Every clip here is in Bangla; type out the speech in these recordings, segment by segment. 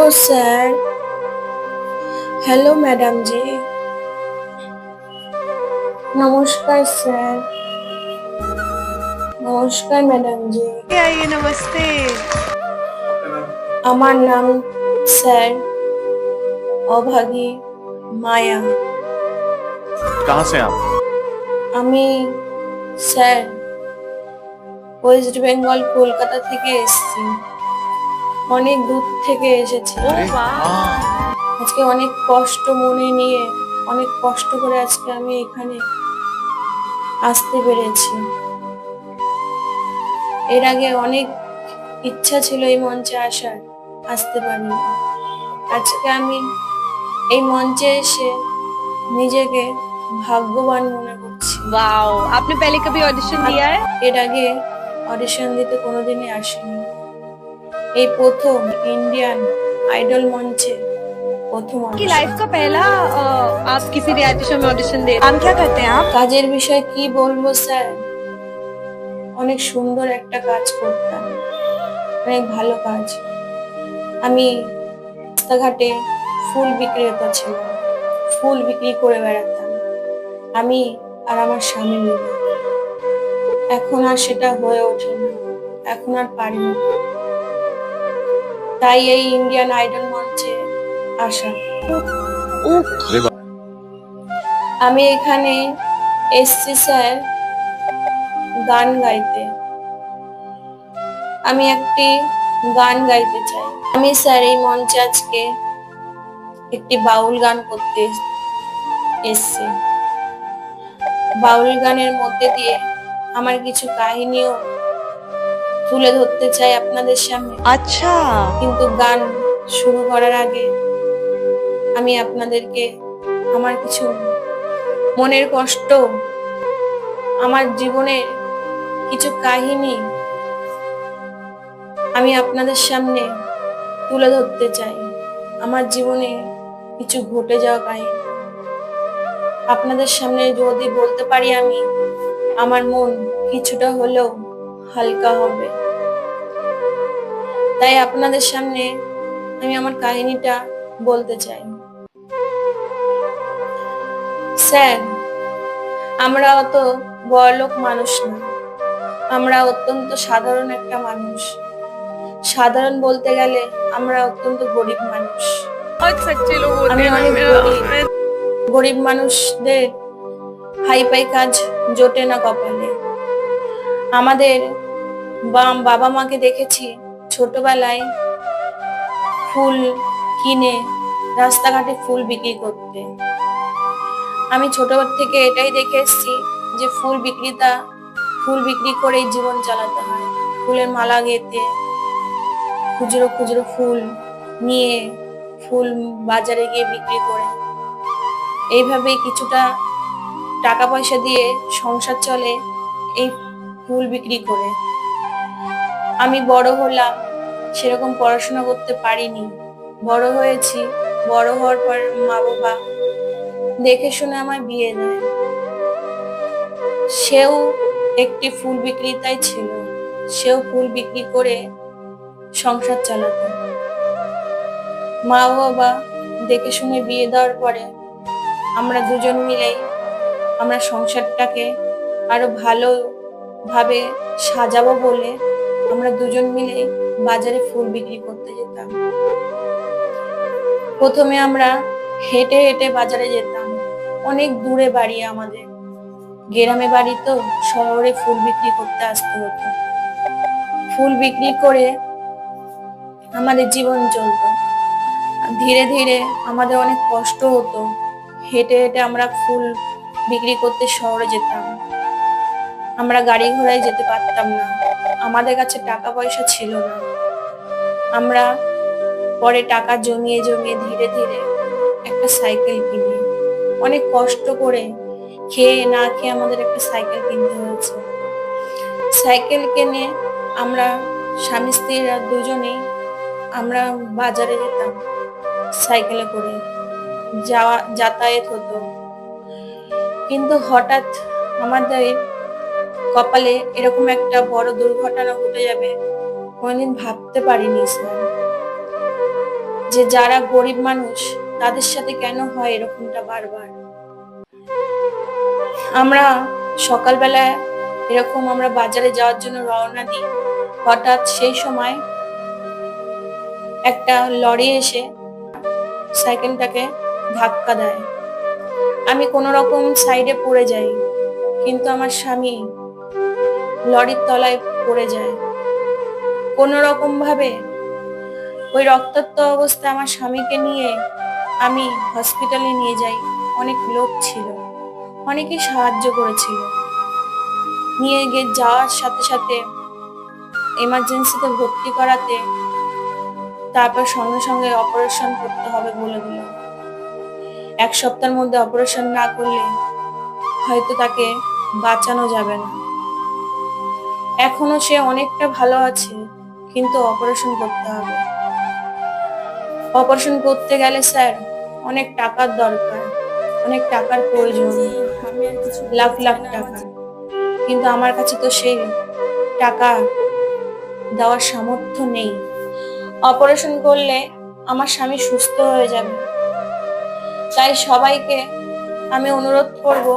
Hello sir hello madam ji नमस्कार सर নমস্কার ম্যাডাম জি आइए नमस्ते আমার নাম স্যার অভাগী মায়া कहाँ से आप আমি স্যার ওয়েস্ট বেঙ্গল কলকাতা থেকে এসেছি অনেক দূর থেকে এসেছি আজকে অনেক কষ্ট মনে নিয়ে অনেক কষ্ট করে আজকে আমি এখানে আসতে পেরেছি। এর আগে অনেক ইচ্ছা ছিল এই মঞ্চে আসার আসতে পারিনি আজকে আমি এই মঞ্চে এসে নিজেকে ভাগ্যবান মনে করছি। বা আপনি পেলে কবি অডিশন দিয়ে এর আগে অডিশন দিতে কোনোদিনই আসেনি। এই প্রথম ইন্ডিয়ান আইডল মঞ্চে প্রথম কি লাইফ কা পহলা আপ কিসি রিয়ালিটি শো মে কাজের বিষয়ে কি বলব স্যার অনেক সুন্দর একটা কাজ করতাম। অনেক ভালো কাজ। আমি রাস্তাঘাটে ফুল বিক্রেতা ছিলাম। ফুল বিক্রি করে বেড়াতাম। আমি আর আমার স্বামী মিলে। এখন আর সেটা হয়ে ওঠে না। এখন আর পারি না। তাই এই ইন্ডিয়ান আইডল মঞ্চে আসা। আমি এখানে এসছি স্যার গান গাইতে। আমি একটি গান গাইতে চাই। আমি স্যার এই মঞ্চে আজকে একটি বাউল গান করতে এসছি। বাউল গানের মধ্যে দিয়ে আমার কিছু কাহিনীও তুলে ধরতে চাই আপনাদের সামনে। আচ্ছা। কিন্তু গান শুরু করার আগে আমি আপনাদেরকে আমার কিছু মনের কষ্ট আমার জীবনের কিছু কাহিনী আমি আপনাদের সামনে তুলে ধরতে চাই। আমার জীবনে কিছু ঘটে যাওয়া কাহিনী। আপনাদের সামনে যদি বলতে পারি আমি আমার মন কিছুটা হলেও হালকা হবে। তাই আপনাদের সামনে আমি আমার কাহিনীটা বলতে চাই। স্যার, আমরা অত বড়লোক মানুষ না। আমরা অত্যন্ত সাধারণ একটা মানুষ। সাধারণ বলতে গেলে আমরা অত্যন্ত গরিব মানুষ। গরিব। মানুষদের হাইফাই কাজ জোটে না কপালে। আমাদের বাবা মাকে দেখেছি ছোটবেলায় ফুল কিনে রাস্তাঘাটে ফুল বিক্রি করতে। আমি ছোটবেলা থেকে এটাই দেখে এসেছি যে ফুল বিক্রেতা ফুল বিক্রি করেই জীবন চালাতে হয়। ফুলের মালা গেঁথে খুচরো খুচরো ফুল নিয়ে ফুল বাজারে গিয়ে বিক্রি করে। এইভাবে কিছুটা টাকা পয়সা দিয়ে সংসার চলে এই ফুল বিক্রি করে। আমি বড় হলাম, সেরকম পড়াশোনা করতে পারিনি। বড় হয়েছি, বড় হওয়ার পর মা বাবা দেখে শুনে আমায় বিয়ে দেয়। সেও একটি ফুল বিক্রেতাই ছিল। সেও ফুল বিক্রি করে সংসার চালাতো। মা বাবা দেখে শুনে বিয়ে দেওয়ার পরে আমরা দুজন মিলেই আমরা সংসারটাকে আরও ভালো ভাবে সাজাবো বলে আমরা দুজন মিলে বাজারে ফুল বিক্রি করতে যেতাম। প্রথমে আমরা হেঁটে হেঁটে বাজারে যেতাম। অনেক দূরে বাড়ি আমাদের। গ্রামে বাড়ি তো শহরে ফুল বিক্রি করতে আসতে হতো। ফুল বিক্রি করে আমাদের জীবন চলতো। ধীরে ধীরে আমাদের অনেক কষ্ট হতো। হেঁটে হেঁটে আমরা ফুল বিক্রি করতে শহরে যেতাম। আমরা গাড়ি ঘোড়ায় যেতে পারতাম না। আমাদের কাছে টাকা পয়সা ছিল না। আমরা পরে টাকা জমিয়ে জমিয়ে ধীরে ধীরে একটা সাইকেল কিনি। অনেক কষ্ট করে খেয়ে না খেয়ে আমাদের একটা সাইকেল কিনতে হয়েছে। সাইকেল কিনে আমরা স্বামী, স্ত্রীরা দুজনেই আমরা বাজারে যেতাম, সাইকেলে করে যাওয়া, যাতায়াত হতো। কিন্তু হঠাৎ আমাদের কপালে এরকম একটা বড় দুর্ঘটনা ঘটে যাবে, কোনোদিন ভাবতে পারিনি যে যারা গরিব মানুষ তাদের সাথে কেন হয় এরকমটা বারবার? আমরা সকালবেলা এরকম আমরা বাজারে যাওয়ার জন্য রওনা দিই, হঠাৎ সেই সময় একটা লরি এসে সাইকেলটাকে ধাক্কা দেয়। আমি কোনো রকম সাইডে পড়ে যাই, কিন্তু আমার স্বামী লরির তলায় পড়ে যায়। কোনো রকম ভাবে ওই রক্তাক্ত অবস্থা আমার স্বামীকে নিয়ে আমি হসপিটালে নিয়ে যাই। অনেক লোক ছিল। অনেকেই সাহায্য করেছিল। নিয়ে গিয়ে যাওয়ার সাথে সাথে এমার্জেন্সিতে ভর্তি করাতে তারপর সঙ্গে সঙ্গে অপারেশন করতে হবে বলে দিল এক সপ্তাহের মধ্যে অপারেশন না করলে হয়তো তাকে বাঁচানো যাবে না। এখনও সে অনেকটা ভালো আছে কিন্তু অপারেশন করতে হবে। অপারেশন করতে গেলে স্যার অনেক টাকার দরকার অনেক টাকার প্রয়োজন। লাখ লাখ টাকা। কিন্তু আমার কাছে তো সেই টাকা দেওয়ার সামর্থ্য নেই। অপারেশন করলে আমার স্বামী সুস্থ হয়ে যাবে। তাই সবাইকে আমি অনুরোধ করব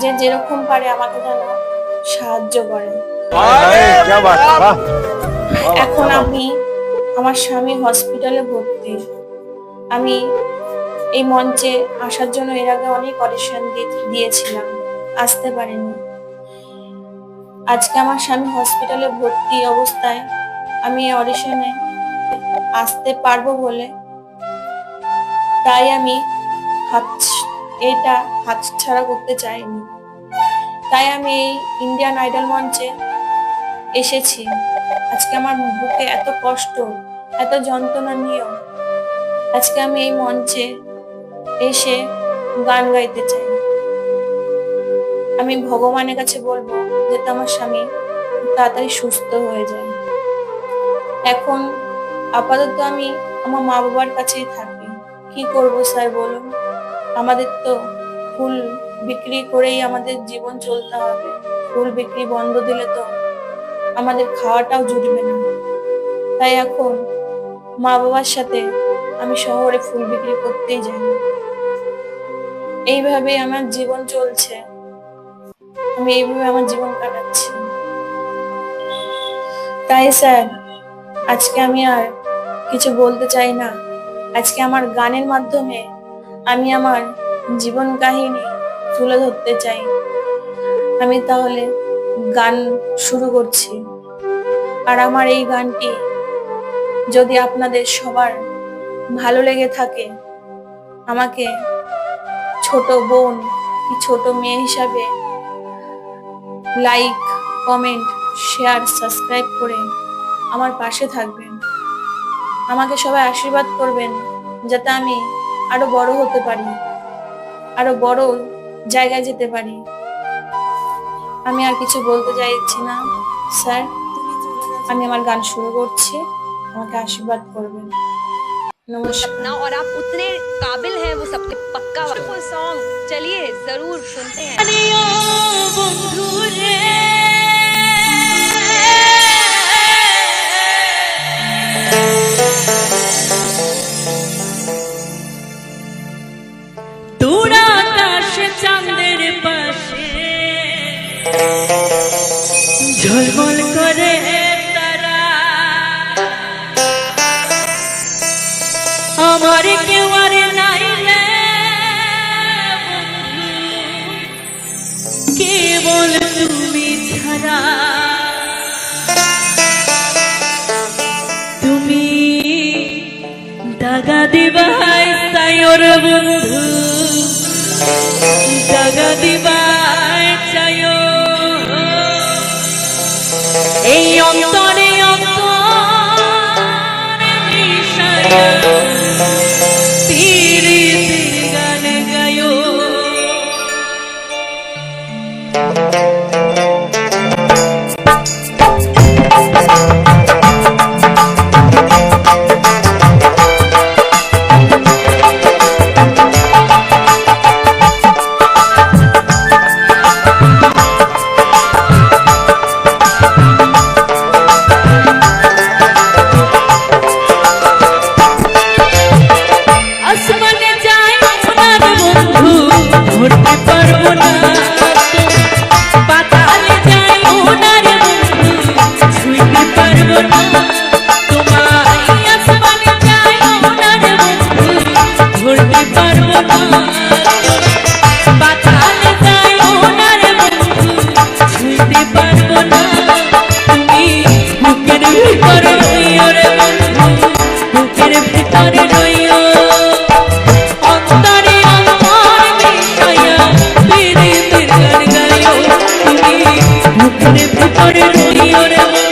যে যেরকম পারে আমাকে যেন সাহায্য করেন। এখন আমি আমার স্বামী হসপিটালে ভর্তি। আমি এই মঞ্চে আসার জন্য এর আগে অনেক অডিশন দিয়েছিলাম, আসতে পারেনি। আজকে আমার স্বামী হসপিটালে ভর্তি অবস্থায় আমি অডিশনে আসতে পারব বলে। তাই আমি হাত এটা হাত ছাড়া করতে চাইনি। তাই আমি এই ইন্ডিয়ান আইডল মঞ্চে এসেছি। আজকে আমার বুকে এত কষ্ট, এত যন্ত্রণা নিয়েও আজকে আমি এই মঞ্চে এসে গান গাইতে চাই। আমি ভগবানের কাছে বলব যাতে আমার স্বামী তাড়াতাড়ি সুস্থ হয়ে যায়। এখন আপাতত আমি আমার মা বাবার কাছেই থাকি। কি করব স্যার বলুন? আমাদের তো ফুল বিক্রি করেই আমাদের জীবন চলতে হবে। ফুল বিক্রি বন্ধ দিলে তো আমাদের খাওয়াটাও জুটবে না। তাই এখন মা বাবার সাথে আমি শহরে ফুল বিক্রি করতেই যাই। এইভাবে আমার জীবন চলছে। আমি এইভাবে আমার জীবন কাটাচ্ছি। তাই স্যার, আজকে আমি আর কিছু বলতে চাই না। আজকে আমার গানের মাধ্যমে আমি আমার জীবন কাহিনী তুলে ধরতে চাই। আমি তাহলে গান শুরু করছি। আর আমার এই গানটি যদি আপনাদের সবার ভালো লেগে থাকে, আমাকে ছোট বোন কি ছোট মেয়ে হিসাবে লাইক কমেন্ট শেয়ার সাবস্ক্রাইব করে আমার পাশে থাকবেন। আমাকে সবাই আশীর্বাদ করবেন যাতে আমি আরও বড় হতে পারি। আরো বড় জায়গায় যেতে পারি আমি আর কিছু বলতে চাইছি না স্যার আমি আমার গান শুরু করছি আমাকে আশীর্বাদ করবেন নমস্কার सपना और आप उतने काबिल हैं वो सबके पक्का वो सॉन्ग चलिए जरूर सुनते हैं তুমি দাগা দিবাই তাই ওর বন্ধু। বুকের ভিতরে রইও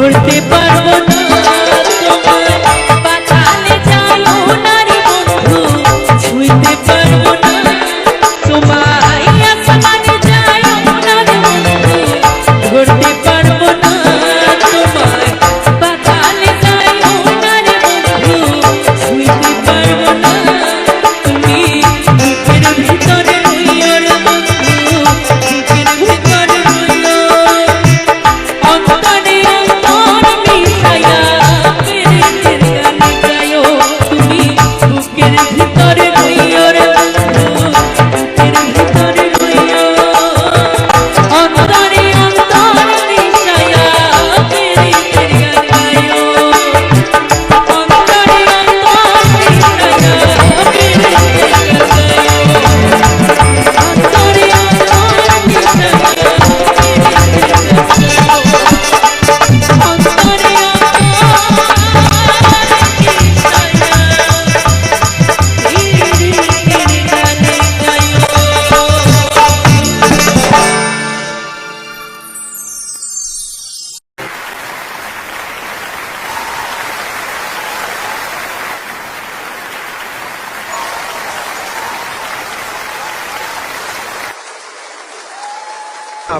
ধরতে পারব